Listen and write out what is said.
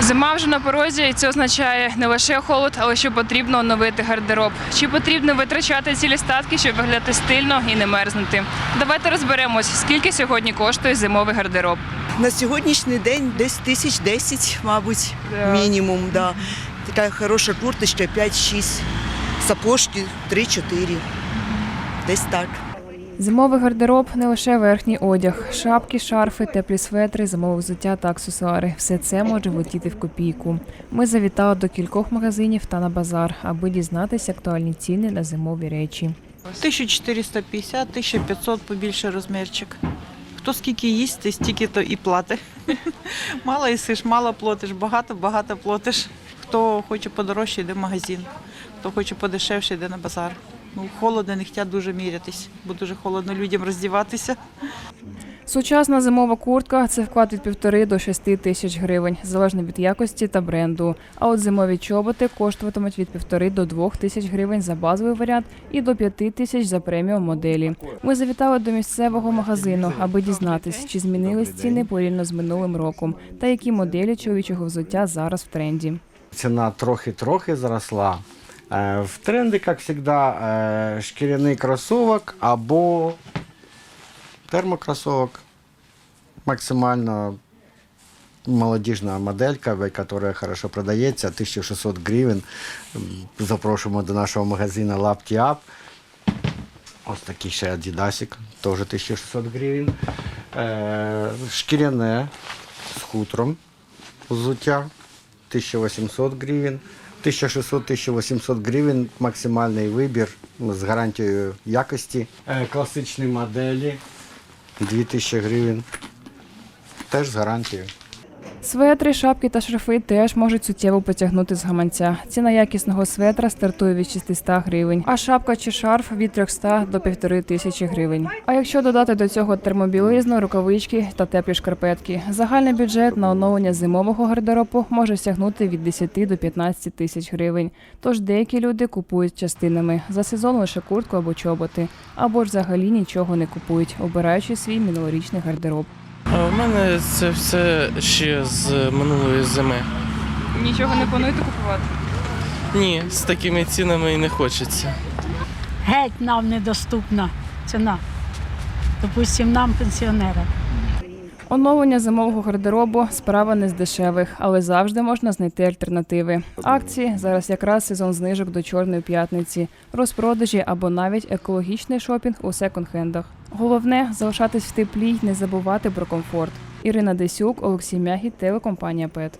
Зима вже на порозі, і це означає не лише холод, але що потрібно оновити гардероб. Чи потрібно витрачати цілі статки, щоб виглядати стильно і не мерзнути? Давайте розберемось, скільки сьогодні коштує зимовий гардероб. На сьогоднішній день десь тисяч десять, мабуть, Да. мінімум. Да. Така хороша курточка 5-6, сапожки 3-4. Десь так. Зимовий гардероб не лише верхній одяг, шапки, шарфи, теплі светри, зимове взуття та аксесуари. Все це може влетіти в копійку. Ми завітали до кількох магазинів та на базар, аби дізнатися актуальні ціни на зимові речі. 1450, 1500 побільше розмірчик. Хто скільки їсть, ти стільки то і платить. Мало їсиш, мало платиш, багато, багато платиш. Хто хоче подорожче, йде в магазин. Хто хоче подешевше, йде на базар. Ну, холодно, не хочуть дуже мірятись, бо дуже холодно людям роздіватися. Сучасна зимова куртка це вклад від півтори до шести тисяч гривень, залежно від якості та бренду. А от зимові чоботи коштуватимуть від півтори до двох тисяч гривень за базовий варіант і до п'яти тисяч за преміум моделі. Ми завітали до місцевого магазину, аби дізнатись, чи змінились ціни порівняно з минулим роком, та які моделі чоловічого взуття зараз в тренді. Ціна трохи-трохи зросла. Е, В тренді, як завжди, е, шкіряний кросовок або термокросовок. Максимально молодіжна моделька, яка хорошо продається, 1600 гривень. Запрошуємо до нашого магазину Lap Up. Ось такий ще Адідасик, теж 1600 гривень. Е, Шкіряне з хутром взуття 1800 гривень. 1600-1800 гривень максимальний вибір з гарантією якості. Е, Класичні моделі 2000 гривень. Теж з гарантією. Светри, шапки та шарфи теж можуть суттєво потягнути з гаманця. Ціна якісного светра стартує від 600 гривень, а шапка чи шарф від 300 до 1500 тисячі гривень. А якщо додати до цього термобілизну, рукавички та теплі шкарпетки, загальний бюджет на оновлення зимового гардеробу може сягнути від 10 до 15 тисяч гривень. Тож деякі люди купують частинами за сезон лише куртку або чоботи, або ж взагалі нічого не купують, обираючи свій минулорічний гардероб. А в мене це все ще з минулої зими. Нічого не плануєте купувати? Ні, з такими цінами і не хочеться. геть нам недоступна ціна. Допустим, нам, пенсіонерам. Оновлення зимового гардеробу справа не з дешевих, але завжди можна знайти альтернативи. Акції зараз якраз сезон знижок до чорної п'ятниці, розпродажі або навіть екологічний шопінг у секонд-хендах. Головне залишатись в теплі й не забувати про комфорт. Ірина Десюк, Олексій Мягі, телекомпанія ПЕТ.